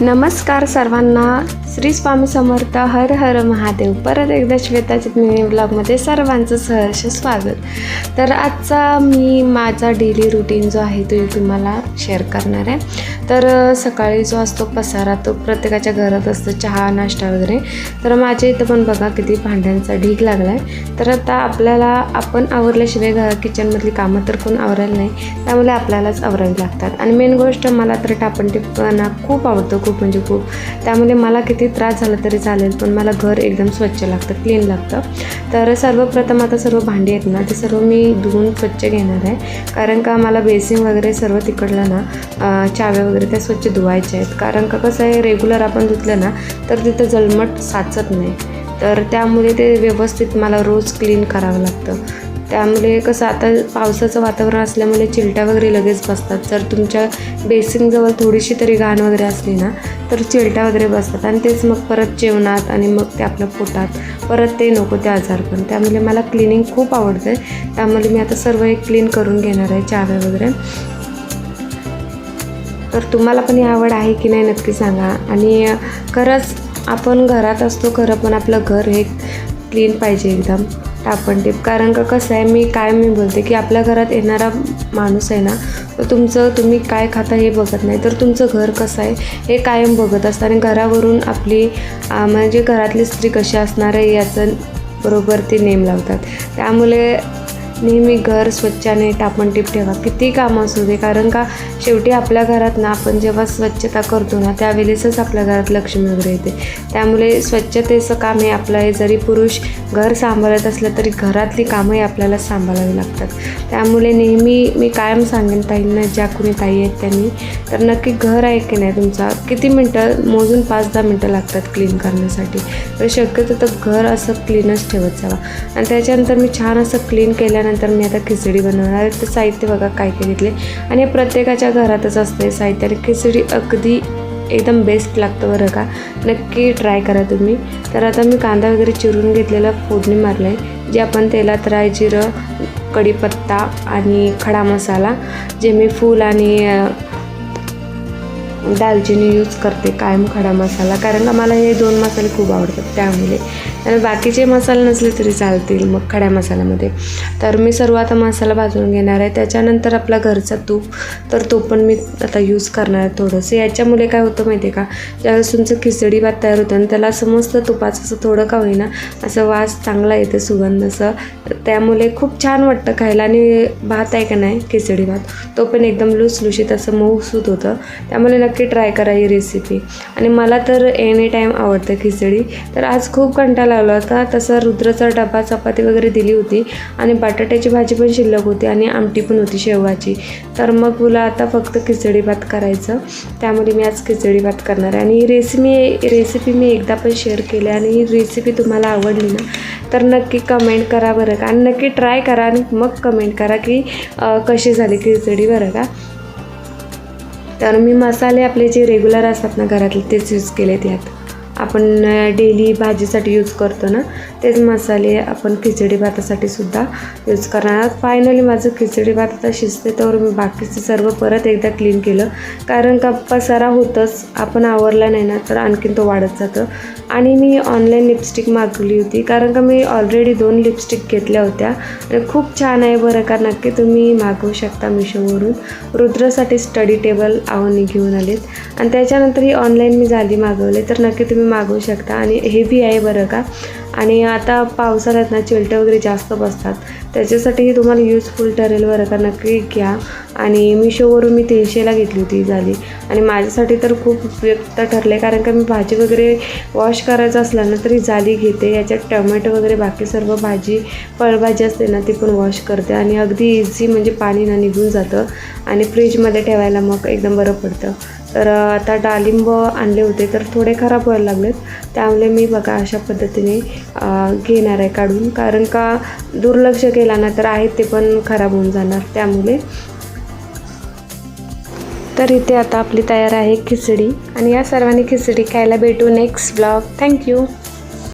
नमस्कार सर्वांना. श्री स्वामी समर्थ हर हर महादेव. परत एकदा श्वेताच्या मिनी ब्लॉगमध्ये सर्वांचं सहर्ष स्वागत. तर आजचा मी माझा डेली रुटीन जो आहे तो तुम्हाला शेअर करणार आहे. तर सकाळी जो असतो पसारा तो प्रत्येकाच्या घरात असतो चहा नाश्ता वगैरे. तर माझ्या इथं पण बघा किती भांड्यांचा ढीग लागला आहे तर आता आपल्याला आपण आवरल्याशिवाय घ किचनमधली कामं तर कोण आवरायला नाही. त्यामुळे आपल्यालाच आवरायला लागतात. आणि मेन गोष्ट मला तर टापण टिपणा खूप आवडतो. खूप म्हणजे खूप. त्यामुळे मला किती त्रास झाला तरी चालेल पण मला घर एकदम स्वच्छ लागतं क्लीन लागतं. तर सर्वप्रथम आता सर्व भांडी आहेत ना ते सर्व मी धुवून स्वच्छ घेणार आहे. कारण का मला बेसिन वगैरे सर्व तिकडलं ना चाव्या वगैरे त्या स्वच्छ धुवायच्या आहेत. कारण का कसं आहे रेग्युलर आपण धुतलं ना तर तिथं जलमट साचत नाही. तर त्यामुळे ते व्यवस्थित मला रोज क्लीन करावं लागतं. त्यामुळे कसं आता पावसाचं वातावरण असल्यामुळे चिलट्या वगैरे लगेच बसतात. जर तुमच्या बेसिनजवळ थोडीशी तरी घाण वगैरे असली ना तर चिलट्या वगैरे बसतात. आणि तेच मग परत जेवणात आणि मग ते आपल्या पोटात परत ते नको ते आजार पण. त्यामुळे मला क्लिनिंग खूप आवडतं आहे त्यामुळे मी आता सर्व एक क्लीन करून घेणार आहे चाव्या वगैरे. तर तुम्हाला पण ही आवड आहे की नाही नक्की सांगा. आणि खरंच आपण घरात असतो खरं पण आपलं घर हे क्लीन पाहिजे एकदम. टापण टिप कारण का कसं आहे मी काय मी बोलते की आपल्या घरात येणारा माणूस आहे ना तर तुमचं तुम्ही काय खाता हे बघत नाही. तर तुमचं घर कसं आहे हे कायम बघत असतं. आणि घरावरून आपली म्हणजे घरातली स्त्री कशी असणार आहे याचं बरोबर ते नेम लावतात. त्यामुळे नेहमी घर स्वच्छ आणि टापणटीप ठेवा. किती कामं असू दे कारण का शेवटी आपल्या घरात ना आपण जेव्हा स्वच्छता करतो ना त्यावेळेसच आपल्या घरात लक्ष्मी वगैरे येते. त्यामुळे स्वच्छतेचं काम हे आपलं आहे जरी पुरुष घर सांभाळत असलं तरी घरातली कामंही आपल्याला सांभाळावी लागतात. त्यामुळे नेहमी मी कायम सांगेन ताईंना ज्या कुणी ताई आहेत त्यांनी तर नक्की घर आहे की नाही तुमचा? किती मिनटं? मोजून पाच दहा मिनटं लागतात क्लीन करण्यासाठी. तर शक्यतो तर घर असं क्लीनच ठेवत जावा. आणि त्याच्यानंतर मी छान असं क्लीन केल्यानंतर मी आता खिचडी बनवणार आहे. तर साहित्य बघा काय काय घेतले. आणि प्रत्येकाच्या घरातच असते साहित्य. आणि खिचडी अगदी एकदम बेस्ट लागतं बरं का. नक्की ट्राय करा तुम्ही. तर आता मी कांदा वगैरे चिरून घेतलेला फोडणी मारलं. आहे जे आपण तेलात राय जिरं कढीपत्ता आणि खडा मसाला जे मी फूल आणि दालचिनी यूज करते कायम खडा मसाला. कारण का मला हे दोन मसाले खूप आवडतात त्यामुळे. आणि बाकीचे मसाले नसले तरी चालतील मग खड्या मसाल्यामध्ये. तर मी सर्व आता मसाला भाजून घेणार आहे. त्याच्यानंतर आपला घरचा तूप तर तो पण मी आता यूज करणार आहे थोडंसं. याच्यामुळे काय होतं माहिती आहे का ज्यावेळेस तुमचं खिचडी भात तयार होतं आणि त्याला समजतं तुपाचं असं थोडं का होईना असं वास चांगला येतं सुगंध असं त्यामुळे खूप छान वाटतं खायला. आणि भात आहे का नाही? खिचडी भात. तो पण एकदम लुसलुशीत असं मऊसूत होतं. त्यामुळे नक्की ट्राय करा ही रेसिपी आणि मला तर एनी टाईम आवडतं खिचडी. तर आज खूप कंटाळा लावला होता. तसा रुद्रचा डबा चपाती वगैरे दिली होती आणि बटाट्याची भाजी पण शिल्लक होती आणि आमटी पण होती शेवगाची. तर मग तुला आता फक्त खिचडी भात करायचं. त्यामुळे मी आज खिचडी भात करणार आहे. आणि ही रेसिपी रेसिपी मी एकदा पण शेअर केली आणि ही रेसिपी तुम्हाला आवडली ना तर नक्की कमेंट करा बरं का. आणि नक्की ट्राय करा आणि मग कमेंट करा की कशी झाली खिचडी बरं का. तर मी मसाले आपले जे रेग्युलर असतात ना घरातले तेच यूज केलेत यात. आपण डेली भाजीसाठी यूज करतो ना. तेच मसाले आपण खिचडी भातासाठी सुद्धा यूज करणार आहोत. फायनली माझं खिचडी भात आता शिजते तर मी बाकीचं सर्व परत एकदा क्लीन केलं. कारण का पसारा होतंच आपण आवरला नाही ना तर आणखीन तो वाढत जातं. आणि मी ऑनलाईन लिपस्टिक मागवली होती कारण का मी ऑलरेडी दोन लिपस्टिक घेतल्या होत्या. आणि खूप छान आहे बरं का नक्की तुम्ही मागवू शकता मिशोवरून. रुद्रसाठी स्टडी टेबल आवनी घेऊन आलेत. आणि त्याच्यानंतर ही ऑनलाईन मी झाली मागवले तर नक्की तुम्ही मागवू शकता. आणि हेवी आहे बरं का आणि आता पावसाळ्यात ना चिलटे वगैरे जास्त बसतात. त्याच्यासाठीही तुम्हाला युजफुल ठरेल बरं का? नक्की घ्या. आणि मिशोवरून मी तीनशेला घेतली होती झाली आणि माझ्यासाठी तर खूप उपयुक्त ठरले कारण का मी भाजी वगैरे वॉश करायचं असलं ना तरी जाली घेते. याच्यात टोमॅटो वगैरे बाकी सर्व भाजी फळभाजी असते ना ती पण वॉश करते. आणि अगदी इझी म्हणजे पाणी ना निघून जातं. आणि फ्रीजमध्ये ठेवायला मग एकदम बरं पडतं. तर आता डाळिंब आणले होते तर थोडे खराब व्हायला लागलेत. त्यामुळे मी बघा अशा पद्धतीने घेणार आहे काढून. कारण का दुर्लक्ष केला ना तर आहेत ते पण खराब होऊन जाणार. त्यामुळे. तर इथे आता आपली तयार आहे खिचडी. आणि या सर्वांनी खिचडी खायला भेटू नेक्स्ट ब्लॉग थँक्यू